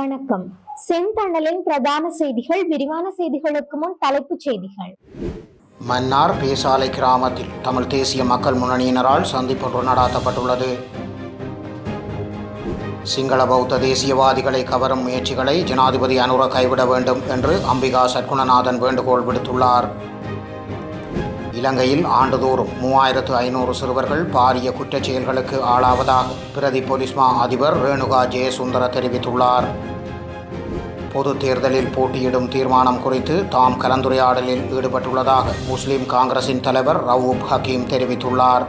வணக்கம். செந்தணலின் பிரதான செய்திகள் விரிவான செய்திகளுக்கு முன் தலைப்புச் செய்திகள். மன்னார் பேசாலை கிராமத்தில் தமிழ் தேசிய மக்கள் முன்னணியினரால் சந்திப்பொன்று நடாத்தப்பட்டுள்ளது. சிங்கள பௌத்த தேசியவாதிகளை கவரும் முயற்சிகளை ஜனாதிபதி அனுர கைவிட வேண்டும் என்று அம்பிகா சற்குணநாதன் வேண்டுகோள் விடுத்துள்ளார். இலங்கையில் ஆண்டுதோறும் மூவாயிரத்து ஐநூறு சிறுவர்கள் பாரிய குற்றச் செயல்களுக்கு ஆளாவதாக பிரதி போலீஸ் மா அதிபர் ரேணுகா ஜெயசுந்தர தெரிவித்துள்ளார். பொது தேர்தலில் போட்டியிடும் தீர்மானம் குறித்து தாம் கலந்துரையாடலில் ஈடுபட்டுள்ளதாக முஸ்லிம் காங்கிரசின் தலைவர் ரவூப் ஹக்கீம் தெரிவித்துள்ளார்.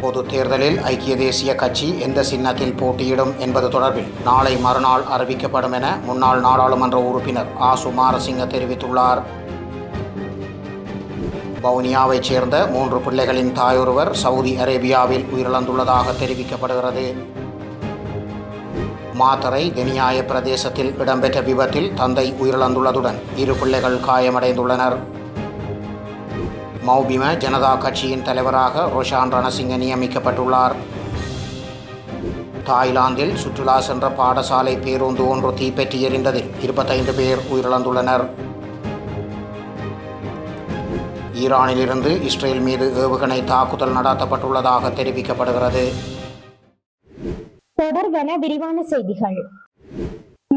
பொது தேர்தலில் ஐக்கிய தேசிய கட்சி எந்த சின்னத்தில் போட்டியிடும் என்பது தொடர்பில் நாளை மறுநாள் அறிவிக்கப்படும் என முன்னாள் நாடாளுமன்ற உறுப்பினர் ஆ. சுமாரசிங்க தெரிவித்துள்ளார். வவுனியாவைச் சேர்ந்த மூன்று பிள்ளைகளின் தாயொருவர் சவுதி அரேபியாவில் உயிரிழந்துள்ளதாக தெரிவிக்கப்படுகிறது. மாத்தரை தெனியாய பிரதேசத்தில் இடம்பெற்ற விபத்தில் தந்தை உயிரிழந்துள்ளதுடன் இரு பிள்ளைகள் காயமடைந்துள்ளனர். மௌபிம ஜனதா கட்சியின் தலைவராக ரோஷான் ரணசிங்க நியமிக்கப்பட்டுள்ளார். தாய்லாந்தில் சுற்றுலா சென்ற பாடசாலை பேருந்து ஒன்று தீப்பற்றி எரிந்ததில் இருபத்தைந்து பேர் உயிரிழந்துள்ளனர். ஈரானிலிருந்து இஸ்ரேல் மீது ஏவுகணை தாக்குதல் நடாத்தப்பட்டுள்ளதாக தெரிவிக்கப்படுகிறது. தொடர்வன விரிவான செய்திகள்.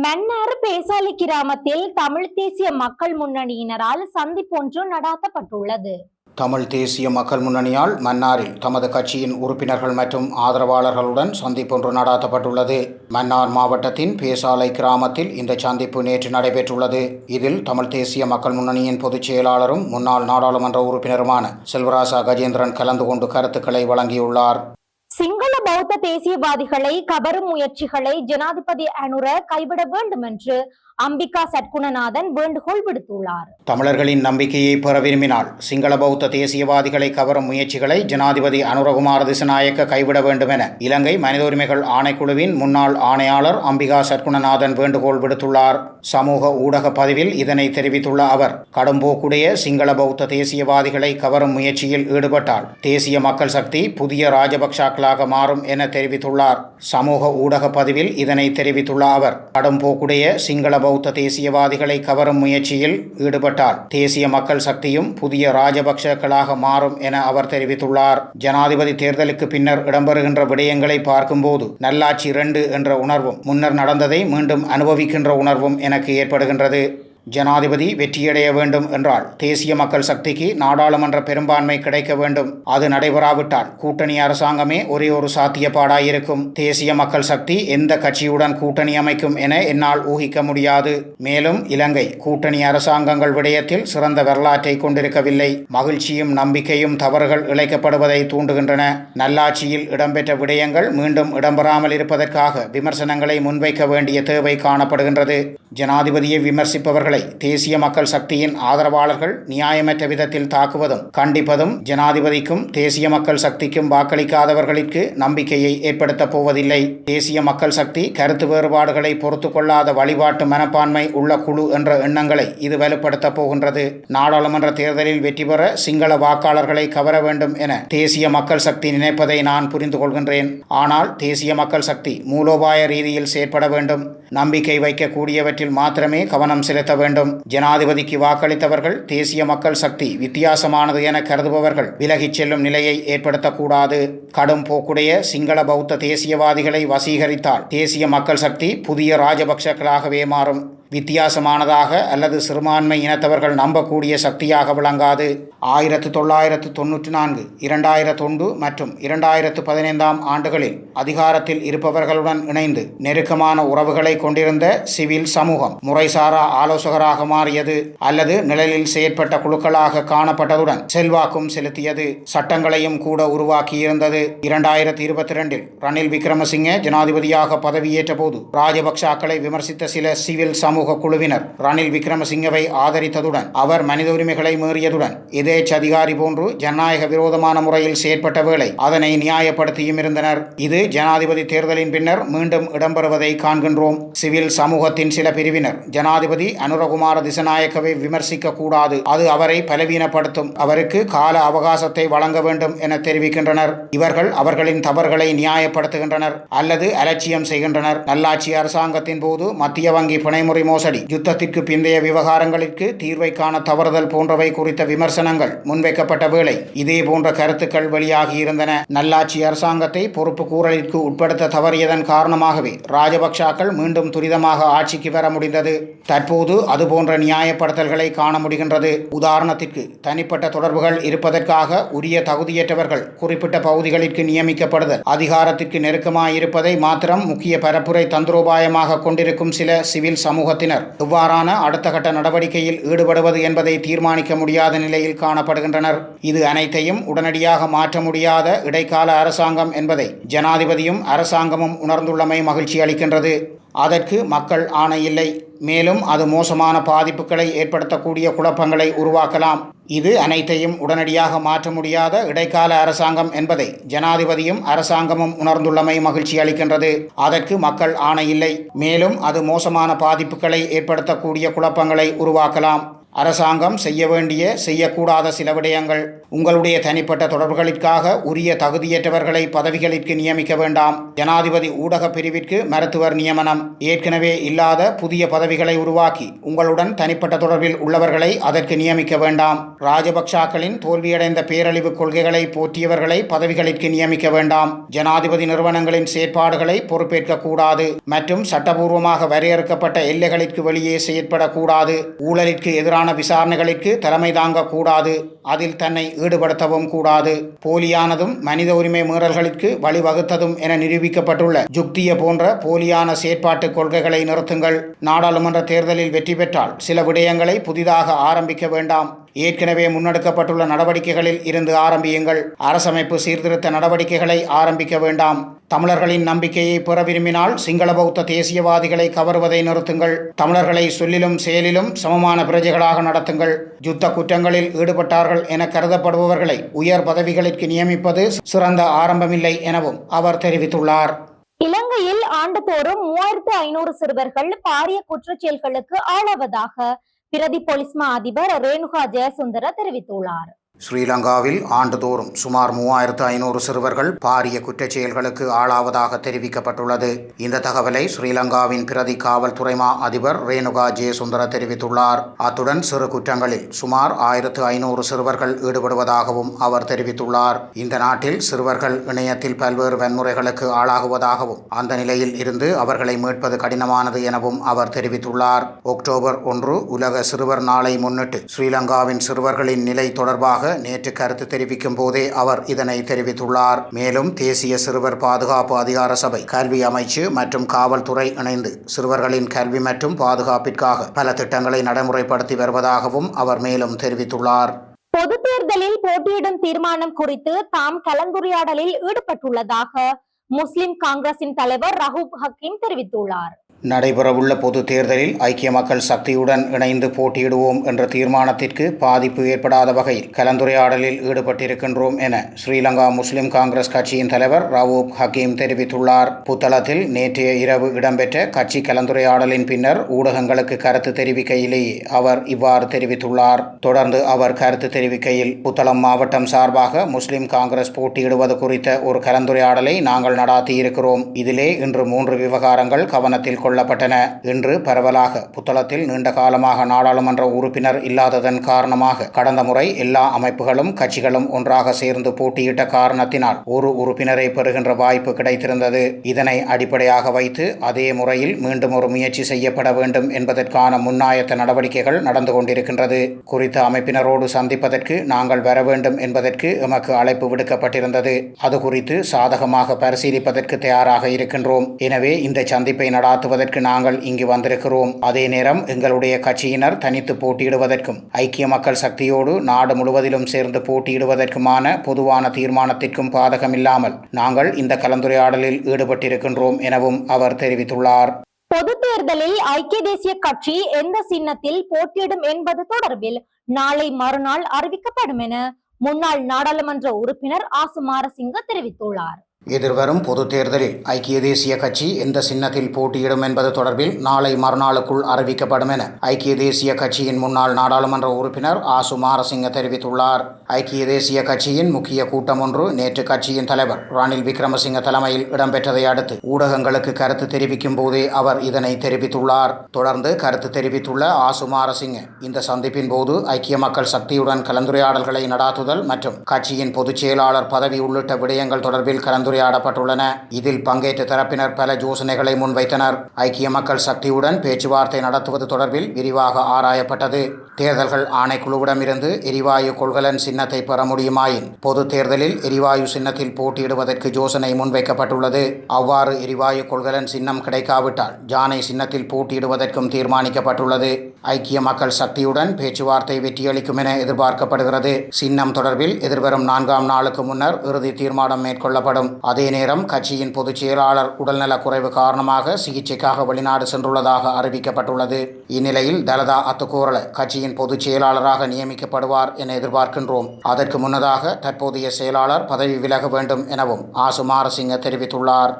மன்னார் பேசாலி கிராமத்தில் தமிழ் தேசிய மக்கள் முன்னணியினரால் சந்திப்பொன்று நடாத்தப்பட்டுள்ளது. தமிழ் தேசிய மக்கள் முன்னணியால் மன்னாரில் தமது கட்சியின் உறுப்பினர்கள் மற்றும் ஆதரவாளர்களுடன் சந்திப்பொன்று நடாத்தப்பட்டுள்ளது. மன்னார் மாவட்டத்தின் பேசாலை கிராமத்தில் இந்த சந்திப்பு நேற்று நடைபெற்றுள்ளது. இதில் தமிழ் தேசிய மக்கள் முன்னணியின் பொதுச் செயலாளரும் முன்னாள் நாடாளுமன்ற உறுப்பினருமான செல்வராசா கஜேந்திரன் கலந்து கொண்டு கருத்துக்களை வழங்கியுள்ளார். சிங்கள பௌத்த தேசியவாதிகளை கவரும் முயற்சிகளை ஜனாதிபதி அனுர கைவிட வேண்டும் என்று அம்பிகா சட்குணநாதன் வேண்டுகோள் விடுத்துள்ளார். தமிழர்களின் நம்பிக்கையை பெற விரும்பினால் சிங்கள பௌத்த தேசியவாதிகளை கவரும் முயற்சிகளை ஜனாதிபதி அனுரகுமார் திசநாயக்க கைவிட வேண்டும் என இலங்கை மனித உரிமைகள் ஆணைக்குழுவின் முன்னாள் ஆணையாளர் அம்பிகா சத்குணநாதன் வேண்டுகோள் விடுத்துள்ளார். சமூக ஊடக பதிவில் இதனை தெரிவித்துள்ள அவர் கடும்போக்குடைய சிங்கள பௌத்த தேசியவாதிகளை கவரும் முயற்சியில் ஈடுபட்டால் தேசிய மக்கள் சக்தி புதிய ராஜபக்சாக்களாக மாறும் என தெரிவித்துள்ளார். சமூக ஊடக பதிவில் இதனை தெரிவித்துள்ள அவர் கடும்போக்குடைய சிங்கள பௌத்த தேசியவாதிகளை கவரும் முயற்சியில் ஈடுபட்டார். தேசிய மக்கள் சக்தியும் புதிய ராஜபக்சக்களாக மாறும் என அவர் தெரிவித்துள்ளார். ஜனாதிபதி தேர்தலுக்கு பின்னர் இடம்பெறுகின்ற விடயங்களை பார்க்கும்போது நல்லாட்சி இரண்டு என்ற உணர்வும் முன்னர் நடந்ததை மீண்டும் அனுபவிக்கின்ற உணர்வும் எனக்கு ஏற்படுகின்றது. ஜனாதிபதி வெற்றியடைய வேண்டும் என்றால் தேசிய மக்கள் சக்திக்கு நாடாளுமன்ற பெரும்பான்மை கிடைக்க வேண்டும். அது நடைபெறாவிட்டால் கூட்டணி அரசாங்கமே ஒரே ஒரு சாத்தியப்பாடாயிருக்கும். தேசிய மக்கள் சக்தி எந்த கட்சியுடன் கூட்டணி அமைக்கும் என என்னால் ஊகிக்க முடியாது. மேலும் இலங்கை கூட்டணி அரசாங்கங்கள் விடயத்தில் சிறந்த வரலாற்றை கொண்டிருக்கவில்லை. மகிழ்ச்சியும் நம்பிக்கையும் தவறுகள் இழைக்கப்படுவதை தூண்டுகின்றன. நல்லாட்சியில் இடம்பெற்ற விடயங்கள் மீண்டும் இடம்பெறாமல் இருப்பதற்காக விமர்சனங்களை முன்வைக்க வேண்டிய தேவை காணப்படுகின்றது. ஜனாதிபதியை விமர்சிப்பவர்கள் அவர்களை தேசிய மக்கள் சக்தியின் ஆதரவாளர்கள் நியாயமற்ற விதத்தில் தாக்குவதும் கண்டிப்பதும் ஜனாதிபதிக்கும் தேசிய மக்கள் சக்திக்கும் வாக்களிக்காதவர்களுக்கு நம்பிக்கையை ஏற்படுத்தப் போவதில்லை. தேசிய மக்கள் சக்தி கருத்து வேறுபாடுகளை பொறுத்து கொள்ளாத வழிபாட்டு மனப்பான்மை உள்ள குழு என்ற எண்ணங்களை இது வலுப்படுத்தப் போகின்றது. நாடாளுமன்ற தேர்தலில் வெற்றி பெற சிங்கள வாக்காளர்களை கவர வேண்டும் என தேசிய மக்கள் சக்தி நினைப்பதை நான் புரிந்து கொள்கின்றேன். ஆனால் தேசிய மக்கள் சக்தி மூலோபாய ரீதியில் செயற்பட வேண்டும். நம்பிக்கை வைக்கக்கூடியவற்றில் மாத்திரமே கவனம் செலுத்த வேண்டும். ஜனாதிபதிக்கு வாக்களித்தவர்கள் தேசிய மக்கள் சக்தி வித்தியாசமானது என கருதுபவர்கள் விலகிச் செல்லும் நிலையை ஏற்படுத்தக்கூடாது. கடும் போக்குடைய சிங்கள பௌத்த தேசியவாதிகளை வசீகரித்தால் தேசிய மக்கள் சக்தி புதிய ராஜபக்சக்களாகவே மாறும். வித்தியாசமானதாக அல்லது சிறுபான்மை இனத்தவர்கள் நம்பக்கூடிய சக்தியாக விளங்காது. ஆயிரத்து தொள்ளாயிரத்து தொன்னூற்றி நான்கு இரண்டாயிரத்து ஒன்று மற்றும் இரண்டாயிரத்து பதினைந்தாம் ஆண்டுகளில் அதிகாரத்தில் இருப்பவர்களுடன் இணைந்து நெருக்கமான உறவுகளை கொண்டிருந்த சிவில் சமூகம் முறைசாரா ஆலோசகராக மாறியது அல்லது நிழலில் செயற்பட்ட குழுக்களாக காணப்பட்டதுடன் செல்வாக்கும் செலுத்தியது. சட்டங்களையும் கூட உருவாக்கியிருந்தது. இரண்டாயிரத்தி இருபத்தி ரெண்டில் ரணில் விக்ரமசிங்கே ஜனாதிபதியாக பதவியேற்ற போது ராஜபக்சாக்களை விமர்சித்த சில சிவில் சமூக சமூக குழுவினர் ரணில் விக்ரமசிங்கவை ஆதரித்ததுடன் அவர் மனித உரிமைகளை மீறியதுடன் எதேச் அதிகாரி போன்று ஜனநாயக விரோதமான முறையில் செயற்பட்ட வேளை அதனை நியாயப்படுத்தியும் இருந்தனர். இது ஜனாதிபதி தேர்தலின் பின்னர் மீண்டும் இடம்பெறுவதை காண்கின்றோம். சிவில் சமூகத்தின் சில பிரிவினர் ஜனாதிபதி அனுரகுமார திசநாயக்கவை விமர்சிக்க கூடாது. அது அவரை பலவீனப்படுத்தும். அவருக்கு கால அவகாசத்தை வழங்க வேண்டும் என தெரிவிக்கின்றனர். இவர்கள் அவர்களின் தவறுகளை நியாயப்படுத்துகின்றனர் அல்லது அலட்சியம் செய்கின்றனர். நல்லாட்சி அரசாங்கத்தின் போது மத்திய வங்கி பிணைமுறை மோசடி. யுத்தத்திற்கு பிந்தைய விவகாரங்களுக்கு தீர்வை காண தவறுதல் போன்றவை குறித்த விமர்சனங்கள் முன்வைக்கப்பட்ட வேளை. இதே போன்ற கருத்துக்கள் வெளியாகியிருந்தன நல்லாட்சி அரசாங்கத்தை பொறுப்பு கூறலிற்கு உட்படுத்த தவறியதன் காரணமாகவே ராஜபக்சாக்கள் மீண்டும் துரிதமாக ஆட்சிக்கு வர முடிந்தது. தற்போது அதுபோன்ற நியாயப்படுத்தல்களை காண முடிகின்றது. உதாரணத்திற்கு தனிப்பட்ட தொடர்புகள் இருப்பதற்காக உரிய தகுதியற்றவர்கள் குறிப்பிட்ட பகுதிகளிற்கு நியமிக்கப்படுதல் அதிகாரத்திற்கு நெருக்கமாயிருப்பதை மாத்திரம் முக்கிய பரப்புரை தந்திரோபாயமாக கொண்டிருக்கும் சில சிவில் சமூகத்தினர் இவ்வாறான அடுத்த கட்ட நடவடிக்கையில் ஈடுபடுவது என்பதை தீர்மானிக்க முடியாத நிலையில் காணப்படுகின்றனர். இது அனைத்தையும் உடனடியாக மாற்ற முடியாத இடைக்கால அரசாங்கம் என்பதை ஜனாதிபதியும் அரசாங்கமும் உணர்ந்துள்ளமை மகிழ்ச்சி அளிக்கின்றது. அதற்கு மக்கள் ஆணையில்லை. மேலும் அது மோசமான பாதிப்புகளை ஏற்படுத்தக்கூடிய குழப்பங்களை உருவாக்கலாம். இது அனைத்தையும் உடனடியாக மாற்ற முடியாத இடைக்கால அரசாங்கம் என்பதை ஜனாதிபதியும் அரசாங்கமும் உணர்ந்துள்ளமை மகிழ்ச்சி அளிக்கின்றது. அதற்கு மக்கள் ஆணையில்லை. மேலும் அது மோசமான பாதிப்புகளை ஏற்படுத்தக்கூடிய குழப்பங்களை உருவாக்கலாம். அரசாங்கம் செய்ய வேண்டிய செய்யக்கூடாத சில விடயங்கள். உங்களுடைய தனிப்பட்ட தொடர்புகளுக்காக உரிய தகுதியற்றவர்களை பதவிகளிற்கு நியமிக்க வேண்டாம். ஜனாதிபதி ஊடக பிரிவிற்கு மருத்துவர் நியமனம். ஏற்கனவே இல்லாத புதிய பதவிகளை உருவாக்கி உங்களுடன் தனிப்பட்ட தொடர்பில் உள்ளவர்களை அதற்கு நியமிக்க வேண்டாம். ராஜபக்சாக்களின் தோல்வியடைந்த பேரழிவு கொள்கைகளை போற்றியவர்களை பதவிகளிற்கு நியமிக்க வேண்டாம். ஜனாதிபதி நிறுவனங்களின் செயற்பாடுகளை பொறுப்பேற்க கூடாது மற்றும் சட்டபூர்வமாக வரையறுக்கப்பட்ட எல்லைகளிற்கு வெளியே செயற்படக்கூடாது. ஊழலிற்கு எதிரான விசாரணைகளுக்கு தலைமை தாங்க கூடாது அதில் தன்னை ஈடுபடுத்தவும் கூடாது. போலியானதும் மனித உரிமை மீறல்களுக்கு வழிவகுத்ததும் என நிரூபிக்கப்பட்டுள்ள ஜுக்திய போன்ற போலியான செயற்பாட்டு கொள்கைகளை நிறுத்துங்கள். நாடாளுமன்ற தேர்தலில் வெற்றி பெற்றால் சில விடயங்களை புதிதாக ஆரம்பிக்க வேண்டாம். ஏற்கனவே முன்னெடுக்கப்பட்டுள்ள நடவடிக்கைகளில் இருந்து ஆரம்பியுங்கள். அரசமைப்பு சீர்திருத்த நடவடிக்கைகளை ஆரம்பிக்க வேண்டாம். தமிழர்களின் நம்பிக்கையை பெற விரும்பினால் சிங்கள பௌத்த தேசியவாதிகளை கவருவதை நிறுத்துங்கள். தமிழர்களை சொல்லிலும் செயலிலும் சமமான பிரஜைகளாக நடத்துங்கள். யுத்த குற்றங்களில் ஈடுபட்டார்கள் என கருதப்படுபவர்களை உயர் பதவிகளுக்கு நியமிப்பது சிறந்த ஆரம்பமில்லை எனவும் அவர் தெரிவித்துள்ளார். இலங்கையில் ஆண்டுதோறும் மூவாயிரத்து ஐநூறு சிறுவர்கள் பாரிய குற்றச்செயல்களுக்கு ஆளாவதாக பிரதி போலீஸ் மா அதிபர் ரேணுகா ஜெயசுந்தர தெரிவித்துள்ளார். ஸ்ரீலங்காவில் ஆண்டுதோறும் சுமார் மூவாயிரத்து ஐநூறு சிறுவர்கள் பாரிய குற்றச் செயல்களுக்கு ஆளாவதாக தெரிவிக்கப்பட்டுள்ளது. இந்த தகவலை ஸ்ரீலங்காவின் பிரதி காவல்துறை மா அதிபர் ரேணுகா ஜெயசுந்தர தெரிவித்துள்ளார். அத்துடன் சிறு குற்றங்களில் சுமார் ஆயிரத்து ஐநூறு சிறுவர்கள் ஈடுபடுவதாகவும் அவர் தெரிவித்துள்ளார். இந்த நாட்டில் சிறுவர்கள் இணையத்தில் பல்வேறு வன்முறைகளுக்கு ஆளாகுவதாகவும் அந்த நிலையில் இருந்து அவர்களை மீட்பது கடினமானது எனவும் அவர் தெரிவித்துள்ளார். அக்டோபர் ஒன்று உலக சிறுவர் நாளை முன்னிட்டு ஸ்ரீலங்காவின் சிறுவர்களின் நிலை தொடர்பாக நேற்று கருத்து தெரிவிக்கும் போதே அவர் இதனை தெரிவித்துள்ளார். மேலும் தேசிய சிறுவர் பாதுகாப்பு அதிகார சபை கல்வி அமைச்சு மற்றும் காவல்துறை இணைந்து சிறுவர்களின் கல்வி மற்றும் பாதுகாப்பிற்காக பல திட்டங்களை நடைமுறைப்படுத்தி வருவதாகவும் அவர் மேலும் தெரிவித்துள்ளார். பொது தேர்தலில் போட்டியிடும் தீர்மானம் குறித்து தாம் கலந்துரையாடலில் ஈடுபட்டுள்ளதாக முஸ்லிம் காங்கிரசின் தலைவர் ரஹூப் ஹக்கீம் தெரிவித்துள்ளார். நடைபெறவுள்ள பொது தேர்தலில் ஐக்கிய மக்கள் சக்தியுடன் இணைந்து போட்டியிடுவோம் என்ற தீர்மானத்திற்கு பாதிப்பு ஏற்படாத வகையில் கலந்துரையாடலில் ஈடுபட்டிருக்கின்றோம் என ஸ்ரீலங்கா முஸ்லிம் காங்கிரஸ் கட்சியின் தலைவர் ரவூப் ஹக்கீம் தெரிவித்துள்ளார். புத்தளத்தில் நேற்றைய இரவு இடம்பெற்ற கட்சி கலந்துரையாடலின் பின்னர் ஊடகங்களுக்கு கருத்து தெரிவிக்கையிலேயே அவர் இவ்வாறு தெரிவித்துள்ளார். தொடர்ந்து அவர் கருத்து தெரிவிக்கையில் புத்தளம் மாவட்டம் சார்பாக முஸ்லிம் காங்கிரஸ் போட்டியிடுவது குறித்த ஒரு கலந்துரையாடலை நாங்கள் நடாத்தியிருக்கிறோம். இதிலே இன்று மூன்று விவகாரங்கள் கவனத்தில் கொள்ளப்பட்டன இன்று பரவலாக புத்தளத்தில் நீண்ட காலமாக நாடாளுமன்ற உறுப்பினர் இல்லாததன் காரணமாக கடந்த முறை எல்லா அமைப்புகளும் கட்சிகளும் ஒன்றாக சேர்ந்து போட்டியிட்ட காரணத்தினால் ஒரு உறுப்பினரை பெறுகின்ற வாய்ப்பு கிடைத்திருந்தது. இதனை அடிப்படையாக வைத்து அதே முறையில் மீண்டும் ஒரு முயற்சி செய்யப்பட வேண்டும் என்பதற்கான முன்னாயத்த நடவடிக்கைகள் நடந்து கொண்டிருக்கின்றது. குறித்த அமைப்பினரோடு சந்திப்பதற்கு நாங்கள் வர வேண்டும் என்பதற்கு எமக்கு அழைப்பு விடுக்கப்பட்டிருந்தது. அது குறித்து சாதகமாக பரிசீலிப்பதற்கு தயாராக இருக்கின்றோம். எனவே இந்த சந்திப்பை நடாத்துவதற்கு நாங்கள் இங்கு வந்திருக்கிறோம். அதே நேரம் எங்களுடைய கட்சியினர் தனித்து போட்டியிடுவதற்கும் ஐக்கிய மக்கள் சக்தியோடு நாடு முழுவதிலும் சேர்ந்து போட்டியிடுவதற்குமான பொதுவான தீர்மானத்திற்கும் பாதகமில்லாமல் நாங்கள் இந்த கலந்துரையாடலில் ஈடுபட்டிருக்கின்றோம் எனவும் அவர் தெரிவித்துள்ளார். பொது தேர்தலில் ஐக்கிய தேசிய கட்சி எந்த சின்னத்தில் போட்டியிடும் என்பது தொடர்பில் நாளை மறுநாள் அறிவிக்கப்படும் என முன்னாள் நாடாளுமன்ற உறுப்பினர் ஆசுமாரசிங்க தெரிவித்துள்ளார். எதிர்வரும் பொதுத் தேர்தலில் ஐக்கிய தேசிய கட்சி எந்த சின்னத்தில் போட்டியிடும் என்பது தொடர்பில் நாளை மறுநாளுக்குள் அறிவிக்கப்படும் என ஐக்கிய தேசிய கட்சியின் முன்னாள் நாடாளுமன்ற உறுப்பினர் ஆ. சுமாரசிங்க தெரிவித்துள்ளார். ஐக்கிய தேசிய கட்சியின் முக்கிய கூட்டம் ஒன்று நேற்று கட்சியின் தலைவர் ரணில் விக்ரமசிங்க தலைமையில் இடம்பெற்றதை அடுத்து ஊடகங்களுக்கு கருத்து தெரிவிக்கும் போதே அவர் இதனை தெரிவித்துள்ளார். தொடர்ந்து கருத்து தெரிவித்துள்ள ஆ. சுமாரசிங்க இந்த சந்திப்பின் போது ஐக்கிய மக்கள் சக்தியுடன் கலந்துரையாடல்களை நடாத்துதல் மற்றும் கட்சியின் பொதுச் செயலாளர் பதவி உள்ளிட்ட விடயங்கள் தொடர்பில் கலந்து கலந்துரையாடப்பட்டுள்ளன இதில் பங்கேற்ற தரப்பினர் பல யோசனைகளை முன்வைத்தனர். ஐக்கிய மக்கள் சக்தியுடன் பேச்சுவார்த்தை நடத்துவது தொடர்பில் விரிவாக ஆராயப்பட்டது. தேர்தல்கள் ஆணைக்குழுவிடமிருந்து எரிவாயு கொள்கலன் சின்னத்தை பெற முடியுமாயின்? பொது தேர்தலில் எரிவாயு சின்னத்தில் போட்டியிடுவதற்கு யோசனை முன்வைக்கப்பட்டுள்ளது. அவ்வாறு எரிவாயு கொள்கலன் சின்னம் கிடைக்காவிட்டால் ஜானை சின்னத்தில் போட்டியிடுவதற்கும் தீர்மானிக்கப்பட்டுள்ளது. ஐக்கிய மக்கள் சக்தியுடன் பேச்சுவார்த்தை வெற்றியளிக்கும் என எதிர்பார்க்கப்படுகிறது. சின்னம் தொடர்பில் எதிர்வரும் நான்காம் நாளுக்கு முன்னர் இறுதி தீர்மானம் மேற்கொள்ளப்படும். அதே நேரம் கட்சியின் பொதுச் செயலாளர் உடல்நலக் குறைவு காரணமாக சிகிச்சைக்காக வெளிநாடு சென்றுள்ளதாக அறிவிக்கப்பட்டுள்ளது. இந்நிலையில் தலதா அத்துக்கூரல கட்சியின் பொதுச் செயலாளராக நியமிக்கப்படுவார் என எதிர்பார்க்கின்றோம். அதற்கு முன்னதாக தற்போதைய செயலாளர் பதவி விலக வேண்டும் எனவும் ஆ சுமாரசிங்க தெரிவித்துள்ளார்.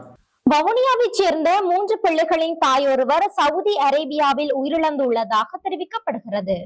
வவுனியாவைச் சேர்ந்த மூன்று பிள்ளைகளின் தாயொருவர் சவுதி அரேபியாவில் உயிரிழந்துள்ளதாக தெரிவிக்கப்படுகிறது.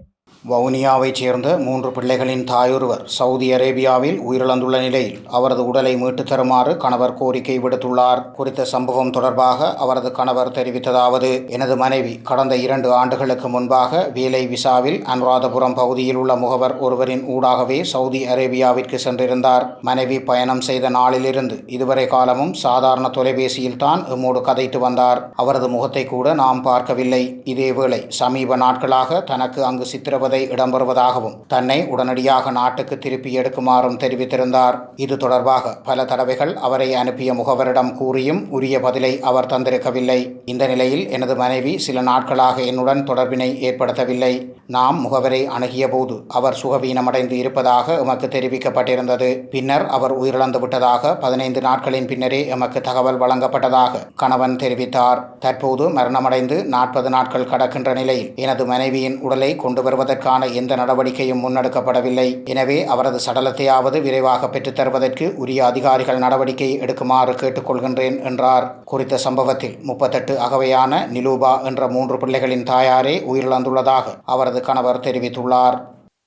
வவுனியாவைச் சேர்ந்த மூன்று பிள்ளைகளின் தாயொருவர் சவுதி அரேபியாவில் உயிரிழந்துள்ள நிலையில் அவரது உடலை மீட்டுத் தருமாறு கணவர் கோரிக்கை விடுத்துள்ளார். குறித்த சம்பவம் தொடர்பாக அவரது கணவர் தெரிவித்ததாவது எனது மனைவி கடந்த இரண்டு ஆண்டுகளுக்கு முன்பாக வேலை விசாவில் அனுராதபுரம் பகுதியில் உள்ள முகவர் ஒருவரின் ஊடாகவே சவுதி அரேபியாவிற்கு சென்றிருந்தார். மனைவி பயணம் செய்த நாளிலிருந்து இதுவரை காலமும் சாதாரண தொலைபேசியில் தான் எம்மோடு கதைத்து வந்தார். அவரது முகத்தை கூட நாம் பார்க்கவில்லை. இதேவேளை சமீப நாட்களாக தனக்கு அங்கு சித்திரவதை இடம்பெறுவதாகவும் தன்னை உடனடியாக நாட்டுக்கு திருப்பி எடுக்குமாறும் தெரிவித்திருந்தார். இது தொடர்பாக பல தடவைகள் அவரை அனுப்பிய முகவரிடம் கூறியும் உரிய பதிலை அவர் தந்திருக்கவில்லை. இந்த நிலையில் எனது மனைவி சில நாட்களாக என்னுடன் தொடர்பினை ஏற்படுத்தவில்லை. நாம் முகவரை அணுகிய போது அவர் சுகவீனமடைந்து இருப்பதாக எமக்கு தெரிவிக்கப்பட்டிருந்தது. பின்னர் அவர் உயிரிழந்து விட்டதாக பதினைந்து நாட்களின் பின்னரே எமக்கு தகவல் வழங்கப்பட்டதாக கணவன் தெரிவித்தார். தற்போது மரணமடைந்து நாற்பது நாட்கள் கடக்கின்ற நிலையில் எனது மனைவியின் உடலை கொண்டு வருவதற்கான எந்த நடவடிக்கையும் முன்னெடுக்கப்படவில்லை. எனவே அவரது சடலத்தையாவது விரைவாக பெற்றுத்தருவதற்கு உரிய அதிகாரிகள் நடவடிக்கை எடுக்குமாறு கேட்டுக்கொள்கின்றேன் என்றார். குறித்த சம்பவத்தில் முப்பத்தெட்டு அகவையான நிலூபா என்ற மூன்று பிள்ளைகளின் தாயாரே உயிரிழந்துள்ளதாக அவரது கணவர் தெரிவித்துள்ளார்.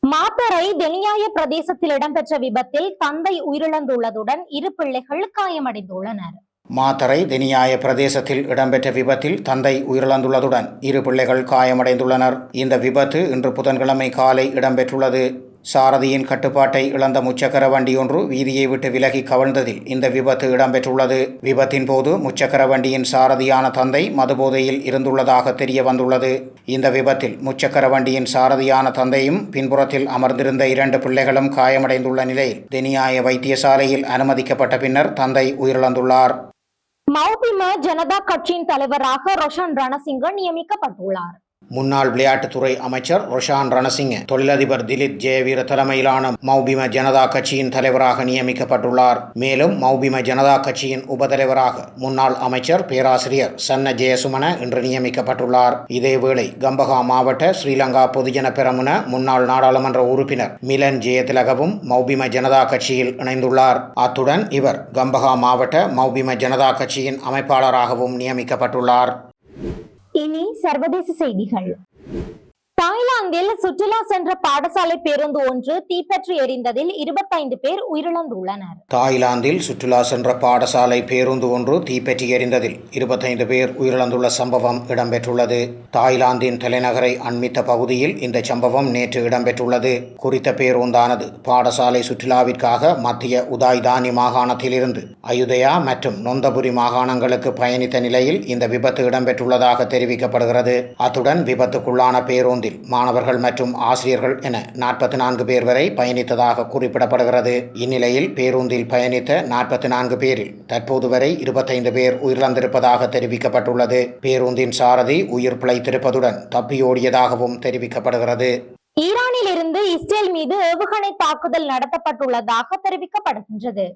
மாத்தரை தெனியாய பிரதேசத்தில் இடம்பெற்ற விபத்தில் தந்தை உயிரிழந்துள்ளதுடன் இரு பிள்ளைகள் காயமடைந்துள்ளனர். மாத்தரை தெனியாய பிரதேசத்தில் இடம்பெற்ற விபத்தில் தந்தை உயிரிழந்துள்ளதுடன் இரு பிள்ளைகள் காயமடைந்துள்ளனர். இந்த விபத்து இன்று புதன்கிழமை காலை இடம்பெற்றுள்ளது. சாரதியின் கட்டுப்பாட்டை இழந்த முச்சக்கர வண்டியொன்று வீதியை விட்டு விலகி கவிழ்ந்ததில் இந்த விபத்து இடம்பெற்றுள்ளது. விபத்தின் போது முச்சக்கர வண்டியின் சாரதியான தந்தை மதுபோதையில் இருந்துள்ளதாக தெரிய வந்துள்ளது. இந்த விபத்தில் முச்சக்கர வண்டியின் சாரதியான தந்தையும் பின்புறத்தில் அமர்ந்திருந்த இரண்டு பிள்ளைகளும் காயமடைந்துள்ள நிலையில் தெனியாய வைத்தியசாலையில் அனுமதிக்கப்பட்ட பின்னர் தந்தை உயிரிழந்துள்ளார். மௌபிம ஜனதா கட்சியின் தலைவராக ரோஷன் ரணசிங்க நியமிக்கப்பட்டுள்ளார். முன்னாள் விளையாட்டுத்துறை அமைச்சர் ரொஷான் ரணசிங்க தொழிலதிபர் திலீப் ஜெயவீர தலைமையிலான மௌபிம ஜனதா கட்சியின் தலைவராக நியமிக்கப்பட்டுள்ளார். மேலும் மௌபிம ஜனதா கட்சியின் உபதலைவராக முன்னாள் அமைச்சர் பேராசிரியர் சன்ன ஜெயசுமன இன்று நியமிக்கப்பட்டுள்ளார். இதேவேளை கம்பகா மாவட்ட ஸ்ரீலங்கா பொதுஜன பெரமுன முன்னாள் நாடாளுமன்ற உறுப்பினர் மிலன் ஜெயதிலகவும் மௌபிம ஜனதா கட்சியில் இணைந்துள்ளார். அத்துடன் இவர் கம்பகா மாவட்ட மௌபிம ஜனதா கட்சியின் அமைப்பாளராகவும் நியமிக்கப்பட்டுள்ளார். இனி சர்வதேச செய்திகள். தாய்லாந்தில் சுற்றுலா சென்ற பாடசாலை பேருந்து ஒன்று தீப்பற்றி எரிந்ததில் இருபத்தைந்து பேர் உயிரிழந்துள்ளனர். தாய்லாந்தில் சுற்றுலா சென்ற பாடசாலை பேருந்து ஒன்று தீப்பற்றி எரிந்ததில் இருபத்தைந்து பேர் உயிரிழந்துள்ள சம்பவம் இடம்பெற்றுள்ளது. தாய்லாந்தின் தலைநகரை அண்மித்த பகுதியில் இந்த சம்பவம் நேற்று இடம்பெற்றுள்ளது. குறித்த பேருந்தானது பாடசாலை சுற்றுலாவிற்காக மத்திய உதாய்தானி மாகாணத்திலிருந்து அயுதயா மற்றும் நொந்தபுரி மாகாணங்களுக்கு பயணித்த நிலையில் இந்த விபத்து இடம்பெற்றுள்ளதாக தெரிவிக்கப்படுகிறது. அத்துடன் விபத்துக்குள்ளான பேருந்து பேருந்தில் மாணவர்கள் மற்றும் ஆசிரியர்கள் என நாற்பத்தி நான்கு பேர் வரை பயணித்ததாக குறிப்பிடப்படுகிறது. இந்நிலையில் பேருந்தில் பயணித்த நாற்பத்தி நான்கு பேரில் தற்போது வரை இருபத்தைந்து பேர் உயிரிழந்திருப்பதாக தெரிவிக்கப்பட்டுள்ளது. பேருந்தின் சாரதி உயிர் பிழைத்திருப்பதுடன் தப்பியோடியதாகவும் தெரிவிக்கப்படுகிறது. ஈரானில் இருந்து இஸ்ரேல் மீது ஏவுகணை தாக்குதல் நடத்தப்பட்டுள்ளதாக தெரிவிக்கப்படுகின்றது.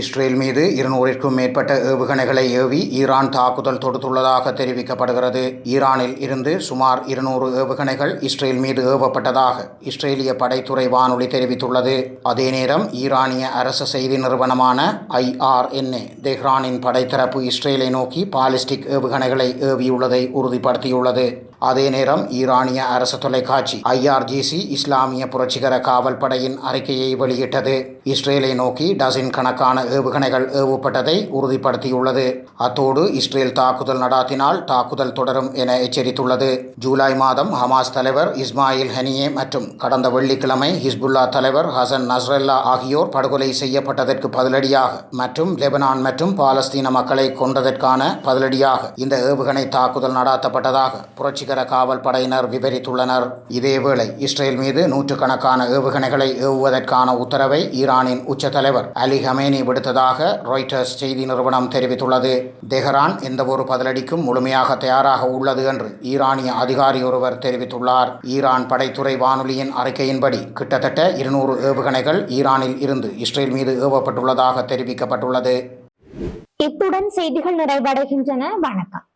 இஸ்ரேல் மீது இருநூறிற்கும் மேற்பட்ட ஏவுகணைகளை ஏவி ஈரான் தாக்குதல் தொடுத்துள்ளதாக தெரிவிக்கப்படுகிறது. ஈரானில் இருந்து சுமார் இருநூறு ஏவுகணைகள் இஸ்ரேல் மீது ஏவப்பட்டதாக இஸ்ரேலிய படைத்துறை வானொலி தெரிவித்துள்ளது. அதே நேரம் ஈரானிய அரசு செய்தி நிறுவனமான ஐஆர்என்ஏ தெஹ்ரானின் படைத்தரப்பு இஸ்ரேலை நோக்கி பாலிஸ்டிக் ஏவுகணைகளை ஏவியுள்ளதை உறுதிப்படுத்தியுள்ளது. அதே நேரம் ஈரானிய அரசு தொலைக்காட்சி ஐஆர்ஜிசி இஸ்லாமிய புரட்சிகர காவல் படையின் அறிக்கையை வெளியிட்டது. இஸ்ரேலை நோக்கி டசின் கணக்கான ஏவுகணைகள் ஏவப்பட்டதை உறுதிப்படுத்தியுள்ளது. அத்தோடு இஸ்ரேல் தாக்குதல் நடாத்தினால் தாக்குதல் தொடரும் என எச்சரித்துள்ளது. ஜூலை மாதம் ஹமாஸ் தலைவர் இஸ்மாயில் ஹனியே மற்றும் கடந்த வெள்ளிக்கிழமை ஹிஸ்புல்லா தலைவர் ஹசன் நஸ்ரல்லா ஆகியோர் படுகொலை செய்யப்பட்டதற்கு பதிலடியாக மற்றும் லெபனான் மற்றும் பாலஸ்தீன மக்களை கொண்டதற்கான பதிலடியாக இந்த ஏவுகணை தாக்குதல் நடாத்தப்பட்டதாக புரட்சிகர காவல் படையினர் விவரித்துள்ளனர் இதேவேளை இஸ்ரேல் மீது நூற்றுக்கணக்கான ஏவுகணைகளை ஏவுவதற்கான உத்தரவை ஈரானின் உச்ச தலைவர் அலி ஹமேனி விடுத்ததாக ராய்டர்ஸ் செய்தி நிறுவனம் தெரிவித்துள்ளது. தெஹரான் எந்தவொரு பதிலடிக்கும் முழுமையாக தயாராக உள்ளது என்று ஈரானிய அதிகாரி ஒருவர் தெரிவித்துள்ளார். ஈரான் படைத்துறை வானொலியின் அறிக்கையின்படி கிட்டத்தட்ட இருநூறு ஏவுகணைகள் ஈரானில் இருந்து இஸ்ரேல் மீது ஏவப்பட்டுள்ளதாக தெரிவிக்கப்பட்டுள்ளது. இத்துடன் செய்திகள் நிறைவடைகின்றன. வணக்கம்.